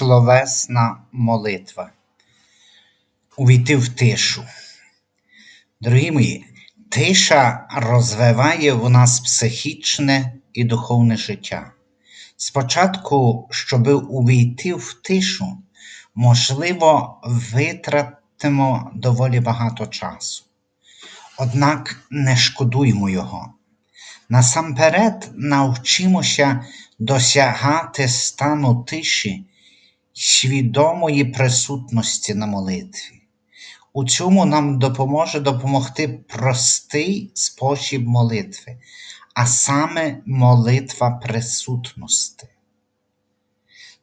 Словесна молитва. Увійти в тишу. Дорогі мої, тиша розвиває в нас психічне і духовне життя. Спочатку, щоб увійти в тишу, можливо, витратимо доволі багато часу. Однак не шкодуймо його. Насамперед навчимося досягати стану тиші свідомої присутності на молитві. У цьому нам допоможе допомогти простий спосіб молитви, а саме молитва присутності.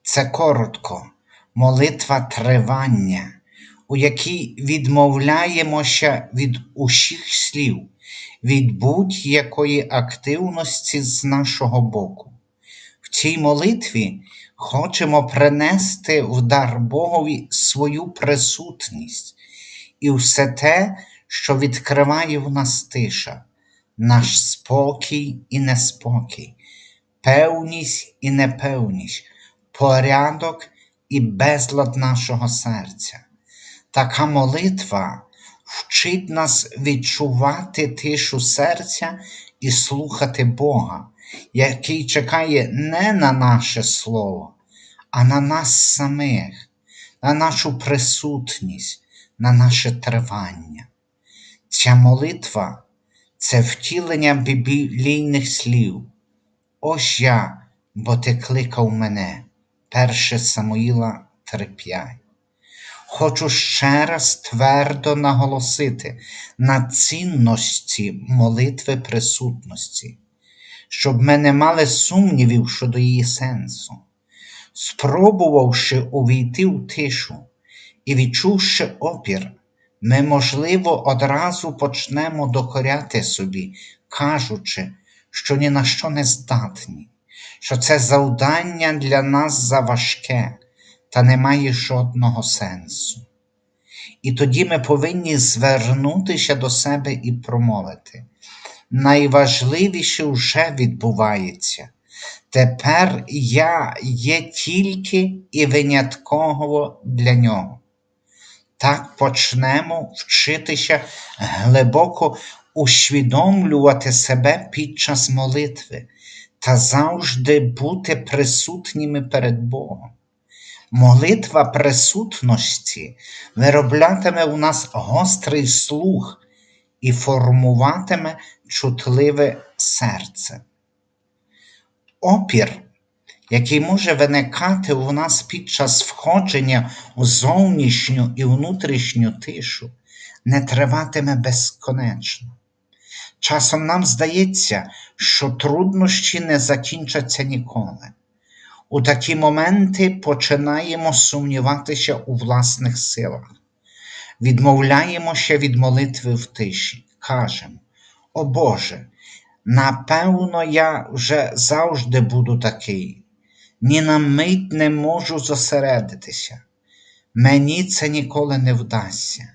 Це коротко, молитва тривання, у якій відмовляємося від усіх слів, від будь-якої активності з нашого боку. В цій молитві хочемо принести в дар Богові свою присутність і все те, що відкриває в нас тиша, наш спокій і неспокій, певність і непевність, порядок і безлад нашого серця. Така молитва вчить нас відчувати тишу серця і слухати Бога, який чекає не на наше Слово, а на нас самих, на нашу присутність, на наше тривання. Ця молитва це втілення біблійних слів. Ось я, бо ти кликав мене. 1 Самуїла 3:5. Хочу ще раз твердо наголосити на цінності молитви присутності, щоб ми не мали сумнівів щодо її сенсу. Спробувавши увійти в тишу і відчувши опір, ми, можливо, одразу почнемо докоряти собі, кажучи, що ні на що не здатні, що це завдання для нас заважке та не має жодного сенсу. І тоді ми повинні звернутися до себе і промовити. Найважливіше вже відбувається. Тепер я є тільки і винятково для нього. Так почнемо вчитися глибоко усвідомлювати себе під час молитви та завжди бути присутніми перед Богом. Молитва присутності вироблятиме у нас гострий слух і формуватиме чутливе серце. Опір, який може виникати у нас під час входження у зовнішню і внутрішню тишу, не триватиме безконечно. Часом нам здається, що труднощі не закінчаться ніколи. У такі моменти починаємо сумніватися у власних силах, відмовляємося від молитви в тиші, кажемо: О Боже, напевно, я вже завжди буду такий, ні на мить не можу зосередитися. Мені це ніколи не вдасться,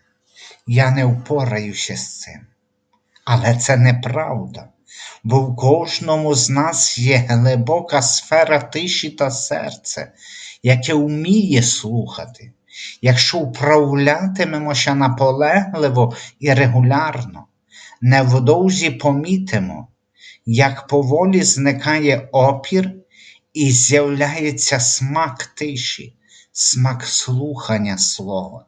я не впораюся з цим. Але це неправда бо в кожному з нас є глибока сфера тиші та серця, яке вміє слухати, якщо вправлятимемося наполегливо і регулярно, невдовзі помітимо, як поволі зникає опір і з'являється смак тиші, смак слухання слова.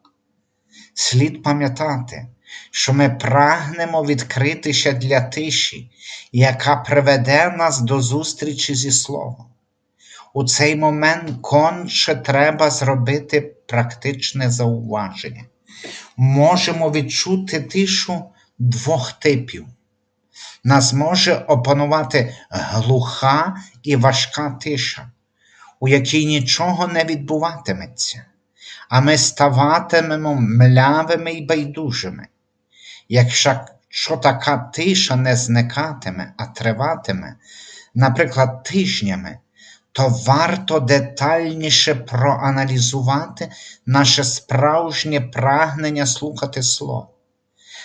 Слід пам'ятати, що ми прагнемо відкритися для тиші, яка приведе нас до зустрічі зі Словом. У цей момент конче треба зробити практичне зауваження. Можемо відчути тишу двох типів. Нас може опанувати глуха і важка тиша, у якій нічого не відбуватиметься, а ми ставатимемо млявими й байдужими. Якщо така тиша не зникатиме, а триватиме, наприклад, тижнями, то варто детальніше проаналізувати наше справжнє прагнення слухати Слово.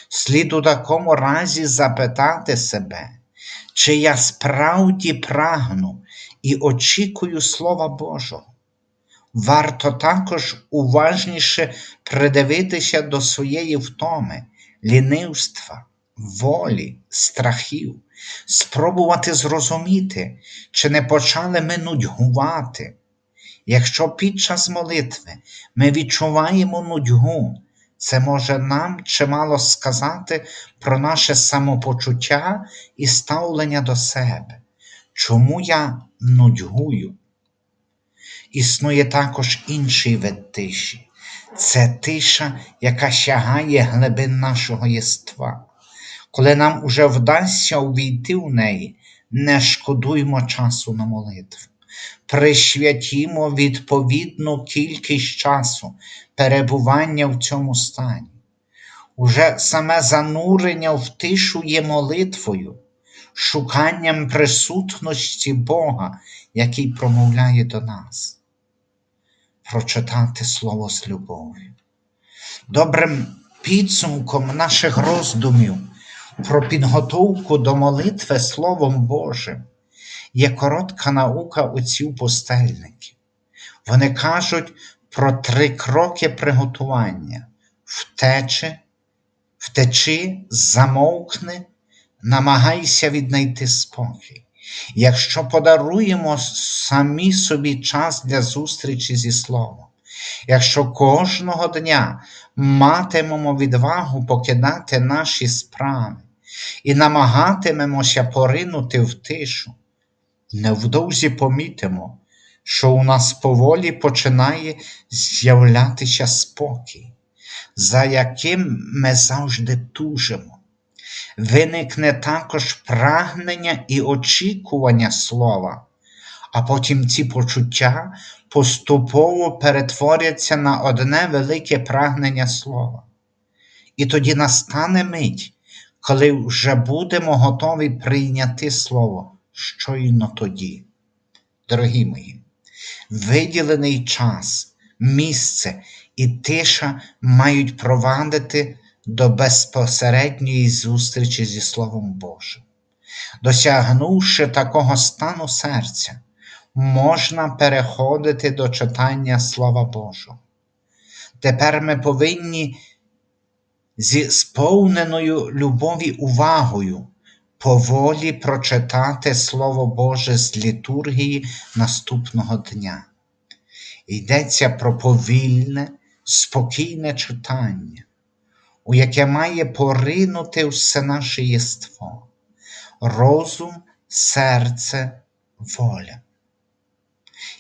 Слід у такому разі запитати себе, чи я справді прагну і очікую Слова Божого. варто також уважніше придивитися до своєї втоми, лінивства, волі, страхів, спробувати зрозуміти, чи не почали ми нудьгувати. Якщо під час молитви ми відчуваємо нудьгу, це може нам чимало сказати про наше самопочуття і ставлення до себе. Чому я нудьгую? Існує також інший вид тиші. Це тиша, яка сягає глибин нашого єства. Коли нам уже вдасться увійти в неї, не шкодуймо часу на молитву. Присвятімо відповідну кількість часу перебування в цьому стані. Уже саме занурення в тишу є молитвою, шуканням присутності Бога, який промовляє до нас. Прочитати Слово з любов'ю. Добрим підсумком наших роздумів про підготовку до молитви Словом Божим є коротка наука отців пустельників. Вони кажуть про три кроки приготування: втечи, втечи, замовкни, намагайся віднайти спокій. Якщо подаруємо самі собі час для зустрічі зі Словом, якщо кожного дня матимемо відвагу покидати наші справи і намагатимемося поринути в тишу, невдовзі помітимо, що у нас поволі починає з'являтися спокій, за яким ми завжди тужимо. Виникне також прагнення і очікування слова, а потім ці почуття поступово перетворяться на одне велике прагнення слова. І тоді настане мить, коли вже будемо готові прийняти Слово щойно тоді. Дорогі мої, виділений час, місце і тиша мають провадити до безпосередньої зустрічі зі Словом Божим. Досягнувши такого стану серця, можна переходити до читання Слова Божого. Тепер ми повинні зі сповненою любові увагою поволі прочитати Слово Боже з літургії наступного дня. Йдеться про повільне, спокійне читання, у яке має поринути все наше єство, розум, серце, воля.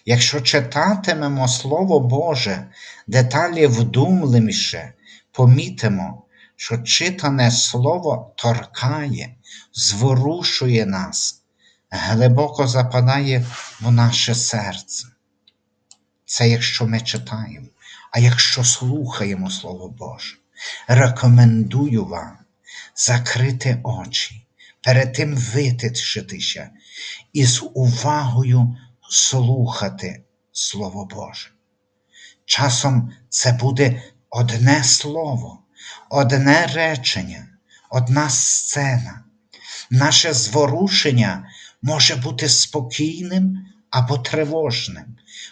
Якщо читатимемо Слово Боже деталі вдумливіше, помітимо, що читане Слово торкає, зворушує нас, глибоко западає в наше серце. Це якщо ми читаємо, а якщо слухаємо Слово Боже, рекомендую вам закрити очі, перед тим витишитися і з увагою слухати Слово Боже. Часом це буде одне слово, одне речення, одна сцена. Наше зворушення може бути спокійним або тривожним,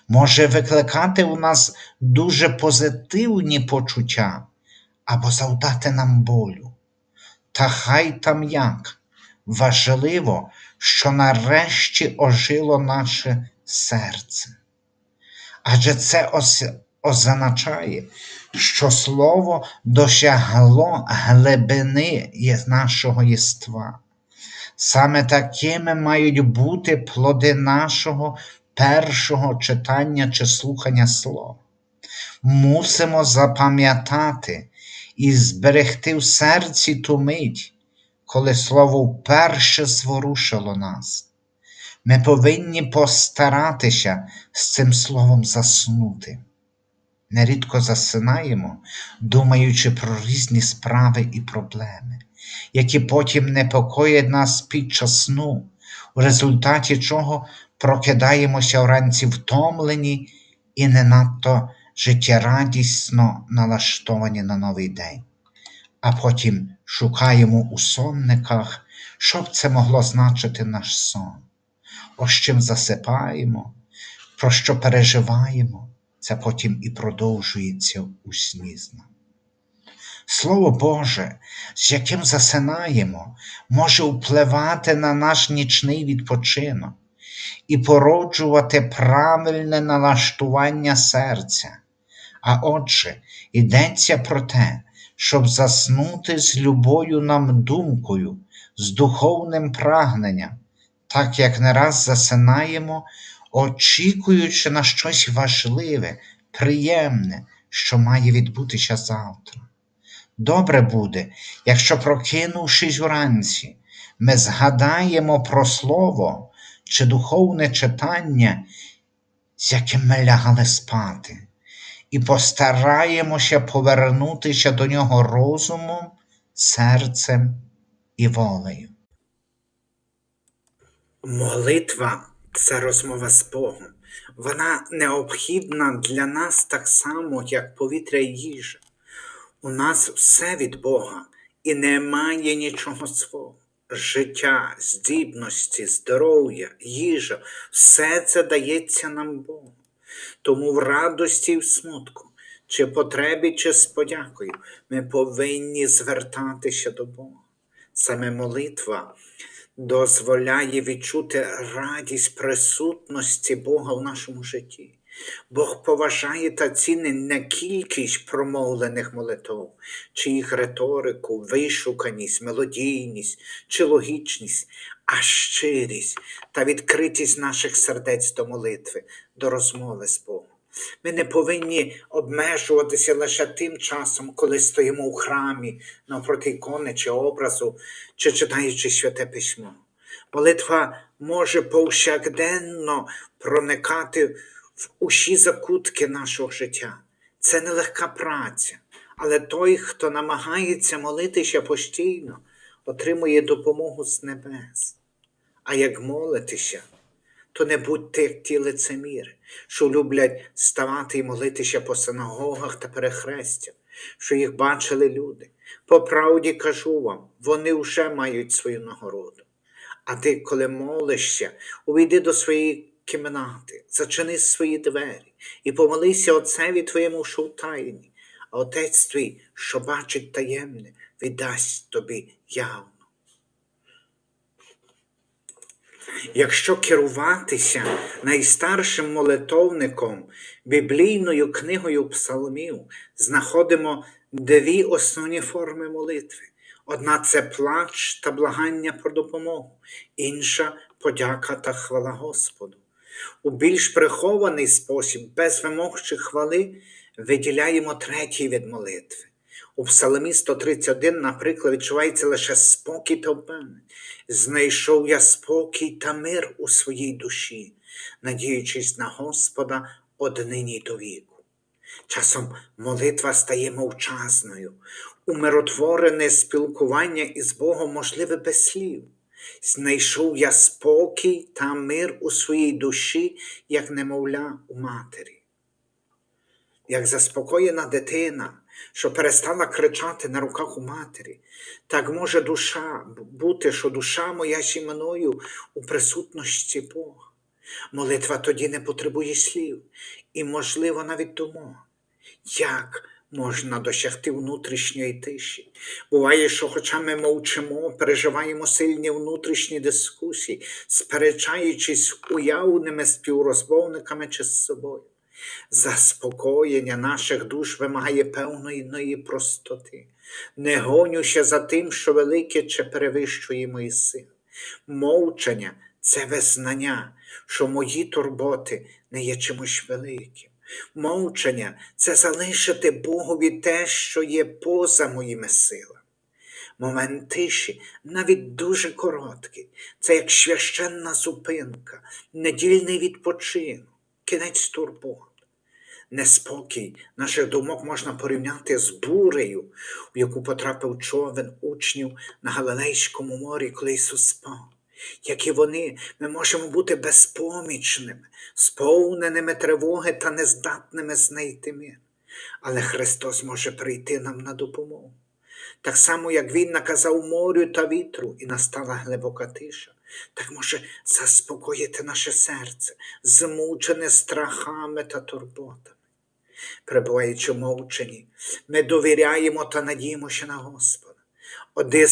може викликати у нас дуже позитивні почуття або завдати нам болю. Та хай там як. Важливо, що нарешті ожило наше серце. Адже це означає, що Слово досягло глибини нашого єства. Саме такими мають бути плоди нашого першого читання чи слухання слова. Мусимо запам'ятати і зберегти в серці ту мить, коли слово вперше зворушило нас. Ми повинні постаратися з цим словом заснути. Нерідко засинаємо, думаючи про різні справи і проблеми, які потім непокоять нас під час сну, у результаті чого прокидаємося вранці втомлені і не надто життєрадісно налаштовані на новий день, а потім шукаємо у сонниках, що б це могло значити наш сон, о з чим засипаємо, про що переживаємо це потім і продовжується у сні з нами. Слово Боже, з яким засинаємо, може впливати на наш нічний відпочинок і породжувати правильне налаштування серця. А отже, йдеться про те, щоб заснути з любою нам думкою, з духовним прагненням, так як не раз засинаємо, очікуючи на щось важливе, приємне, що має відбутися завтра. Добре буде, якщо, прокинувшись уранці, ми згадаємо про слово чи духовне читання, з яким ми лягали спати, і постараємося повернутися до нього розумом, серцем і волею. Молитва це розмова з Богом. Вона необхідна для нас так само, як повітря і їжа. У нас все від Бога і немає нічого свого. Життя, здібності, здоров'я, їжа все це дається нам Богом. Тому в радості і в смутку, чи потребі, чи з подякою, ми повинні звертатися до Бога. Саме молитва дозволяє відчути радість присутності Бога в нашому житті. Бог поважає та цінить не кількість промовлених молитв, чи їх риторику, вишуканість, мелодійність чи логічність, а щирість та відкритість наших сердець до молитви, до розмови з Богом. Ми не повинні обмежуватися лише тим часом, коли стоїмо у храмі навпроти ікони чи образу, чи читаючи святе письмо. Молитва може повсякденно проникати в усі закутки нашого життя. Це нелегка праця, але той, хто намагається молитися постійно, отримує допомогу з небес. А як молитися, то не будьте як ті лицеміри, що люблять ставати і молитися по синагогах та перехрестях, що їх бачили люди. По правді кажу вам, вони вже мають свою нагороду. А ти, коли молишся, увійди до своєї кімнати, зачини свої двері і помолися Отцеві твоєму, що в тайні, а Отець твій, що бачить таємне, віддасть тобі явно. Якщо керуватися найстаршим молитовником, біблійною книгою псалмів, знаходимо дві основні форми молитви. Одна це плач та благання про допомогу, інша подяка та хвала Господу. У більш прихований спосіб, без вимог чи хвали, виділяємо третій від молитви. У Псалмі 131, наприклад, відчувається лише спокій та впевненість. Знайшов я спокій та мир у своїй душі, надіючись на Господа однині до віку. Часом молитва стає мовчазною, умиротворене спілкування із Богом можливе без слів. Знайшов я спокій та мир у своїй душі, як немовля у матері. Як заспокоєна дитина, що перестала кричати на руках у матері, так може душа бути, що душа моя зі мною у присутності Бога. Молитва тоді не потребує слів і, можливо, навіть думок. Як можна досягти внутрішньої тиші? Буває, що, хоча ми мовчимо, переживаємо сильні внутрішні дискусії, сперечаючись уявними співрозмовниками чи з собою. Заспокоєння наших душ вимагає певної простоти. Не гонюся за тим, що велике чи перевищує мої сили. Мовчання це визнання, що мої турботи не є чимось великим. Мовчання це залишити Богові те, що є поза моїми силами. Момент тиші, навіть дуже короткий, це як священна зупинка, недільний відпочинок, кінець турбот. Неспокій наших думок можна порівняти з бурею, в яку потрапив човен учнів на Галилейському морі, коли Ісус спав. Як і вони, ми можемо бути безпомічними, сповненими тривоги та нездатними знайти мир. Але Христос може прийти нам на допомогу. Так само, як Він наказав морю та вітру, і настала глибока тиша, так може заспокоїти наше серце, змучене страхами та турботами. Перебуваючи в мовчанні, ми довіряємо та надіємося на Господа. Один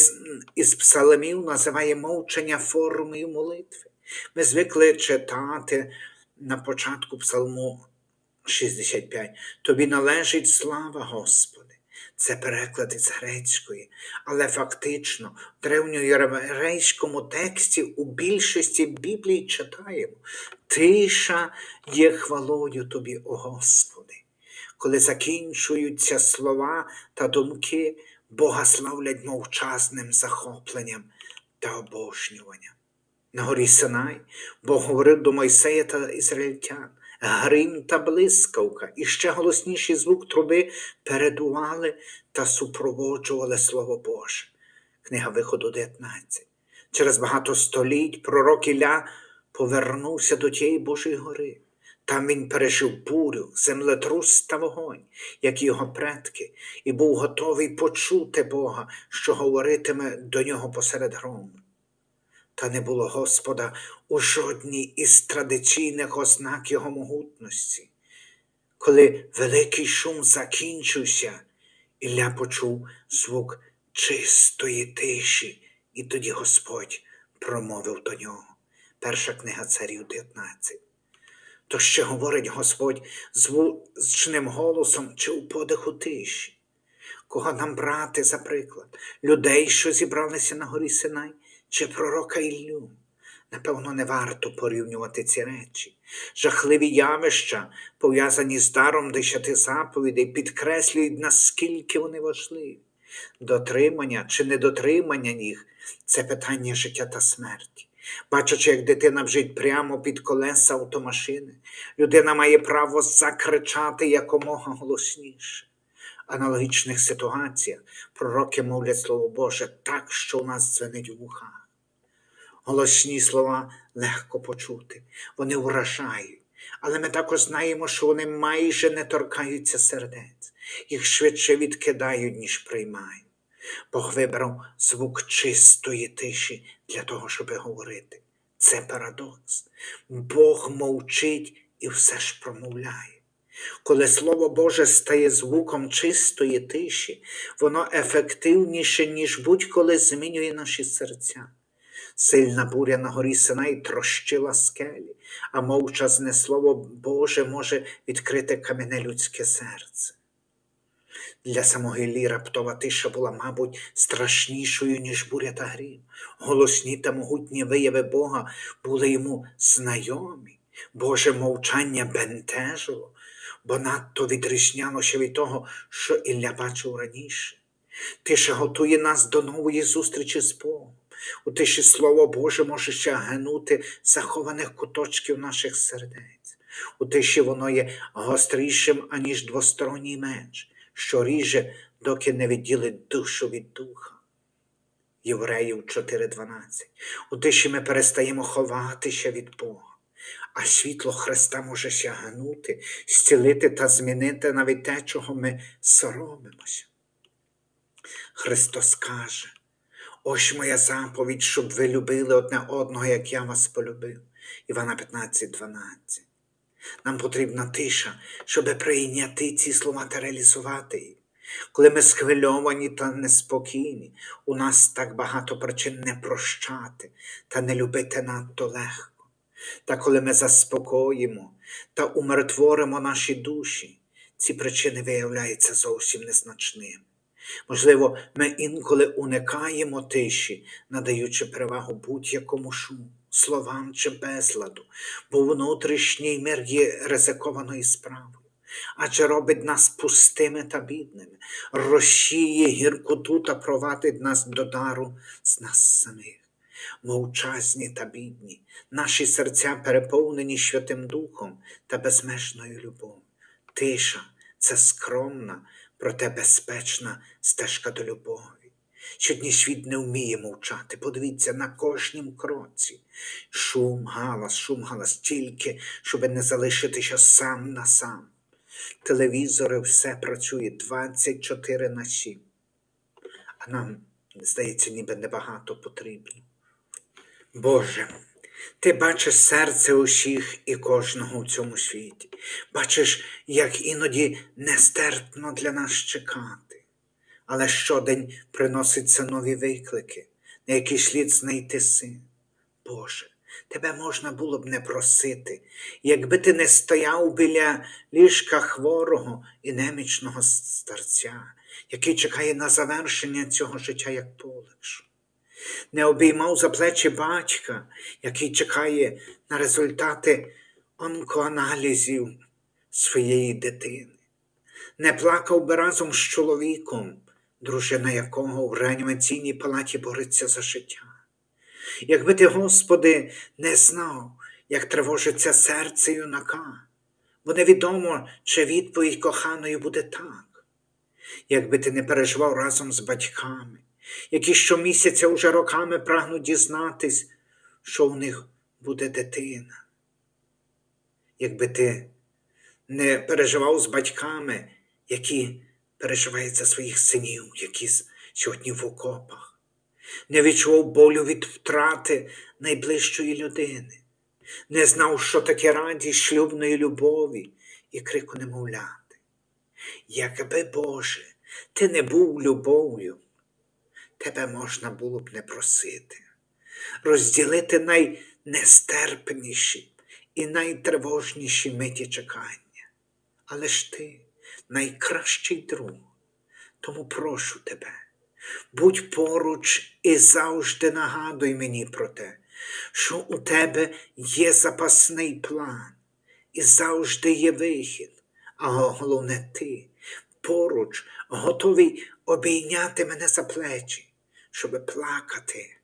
із псалмів називає мовчання формою молитви. Ми звикли читати на початку псалму 65. Тобі належить слава Господи. Це переклад із грецької, але фактично в древньоєврейському тексті у більшості Біблії читаємо Тиша є хвалою тобі, о Господи. Коли закінчуються слова та думки, Бога славлять мовчазним захопленням та обожнюванням. На горі Синай Бог говорив до Мойсея та ізраїльтян. Грім та блискавка і ще голосніший звук труби передували та супроводжували Слово Боже. Книга Виходу 19. Через багато століть пророк Ілля повернувся до тієї Божої гори. Там він пережив бурю, землетрус та вогонь, як його предки, і був готовий почути Бога, що говоритиме до нього посеред грому. Та не було Господа у жодній із традиційних ознак Його могутності. Коли великий шум закінчився, Ілля почув звук чистої тиші, і тоді Господь промовив до нього. Перша книга царів 19. То ще говорить Господь звучним голосом чи у подиху тиші. Кого нам брати за приклад? Людей, що зібралися на горі Синай, чи пророка Іллю? Напевно, не варто порівнювати ці речі. Жахливі явища, пов'язані з даром десяти заповідей, підкреслюють, наскільки вони важливі. Дотримання чи недотримання їх це питання життя та смерті. Бачачи, як дитина вжить прямо під колеса автомашини, людина має право закричати якомога голосніше. Аналогічних ситуаціях пророки мовлять Слово Боже так, що у нас дзвенить у вухах. Голосні слова легко почути, вони вражають, але ми також знаємо, що вони майже не торкаються сердець, їх швидше відкидають, ніж приймають. Бог вибрав звук чистої тиші для того, щоб говорити. Це парадокс. Бог мовчить і все ж промовляє. Коли Слово Боже стає звуком чистої тиші, воно ефективніше, ніж будь-коли змінює наші серця. Сильна буря на горі Синай трощила скелі, а мовчазне Слово Боже може відкрити кам'яне людське серце. Для самого Іллі раптова тиша була, мабуть, страшнішою, ніж буря та грім. Голосні та могутні вияви Бога були йому знайомі. Боже мовчання бентежило, бо надто відрізнялося від того, що Ілля бачив раніше. Тиша готує нас до нової зустрічі з Богом. У тиші Слово Боже може ще генути захованих куточків наших сердець. У тиші воно є гострішим, аніж двосторонній меч, що ріже, доки не відділить душу від духа. Євреїв 4.12. У тиші ми перестаємо ховатися від Бога, а світло Христа може сягнути, зцілити та змінити навіть те, чого ми соромимося. Христос каже, ось моя заповідь, щоб ви любили одне одного, як я вас полюбив. Івана 15, 12. Нам потрібна тиша, щоб прийняти ці слова та реалізувати їх. Коли ми схвильовані та неспокійні, у нас так багато причин не прощати та не любити надто легко. Та коли ми заспокоїмо та умиротворимо наші душі, ці причини виявляються зовсім незначними. Можливо, ми інколи уникаємо тиші, надаючи перевагу будь-якому шуму, словам чи безладу, бо внутрішній мир є ризикованою справою, адже робить нас пустими та бідними, розшіє гіркоту та провадить нас до дару з нас самих. Мовчазні та бідні, наші серця переповнені Святим Духом та безмежною любов'ю. Тиша це скромна, проте безпечна стежка до любові. Сьогодні світ не вміє мовчати. Подивіться на кожнім кроці. Шум, галас, шум, галас, тільки, щоб не залишитися сам на сам. Телевізори все працює 24 на 7. А нам, здається, ніби небагато потрібно. Боже, Ти бачиш серце усіх і кожного у цьому світі. Бачиш, як іноді нестерпно для нас чекати. Але щодень приносяться нові виклики, на які слід знайти син. Боже, тебе можна було б не просити, якби ти не стояв біля ліжка хворого і немічного старця, який чекає на завершення цього життя як полегшу не обіймав за плечі батька, який чекає на результати онкоаналізів своєї дитини, не плакав би разом з чоловіком, дружина якого в реанімаційній палаті бореться за життя. Якби ти, Господи, не знав, як тривожиться серце юнака, бо невідомо, чи відповідь коханої буде так. Якби ти не переживав разом з батьками, які щомісяця уже роками прагнуть дізнатись, що у них буде дитина. Якби ти не переживав з батьками, які переживають за своїх синів, які сьогодні в окопах, не відчував болю від втрати найближчої людини, не знав, що таке радість шлюбної любові і крику немовляти. Якби, Боже, ти не був любов'ю, тебе можна було б не просити, розділити найнестерпніші і найтривожніші миті чекання. Але ж ти найкращий друг, тому прошу тебе, будь поруч і завжди нагадуй мені про те, що у тебе є запасний план і завжди є вихід, а головне ти поруч, готовий обійняти мене за плечі, щоб плакати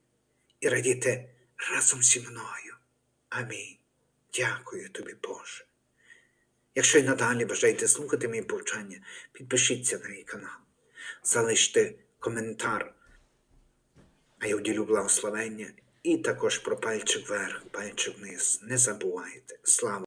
і радіти разом зі мною. Амінь. Дякую тобі, Боже. Якщо й надалі бажаєте слухати мої повчання, підпишіться на мій канал, залиште коментар, а я уділю благословення і також про пальчик вверх, пальчик вниз. Не забувайте. Слава!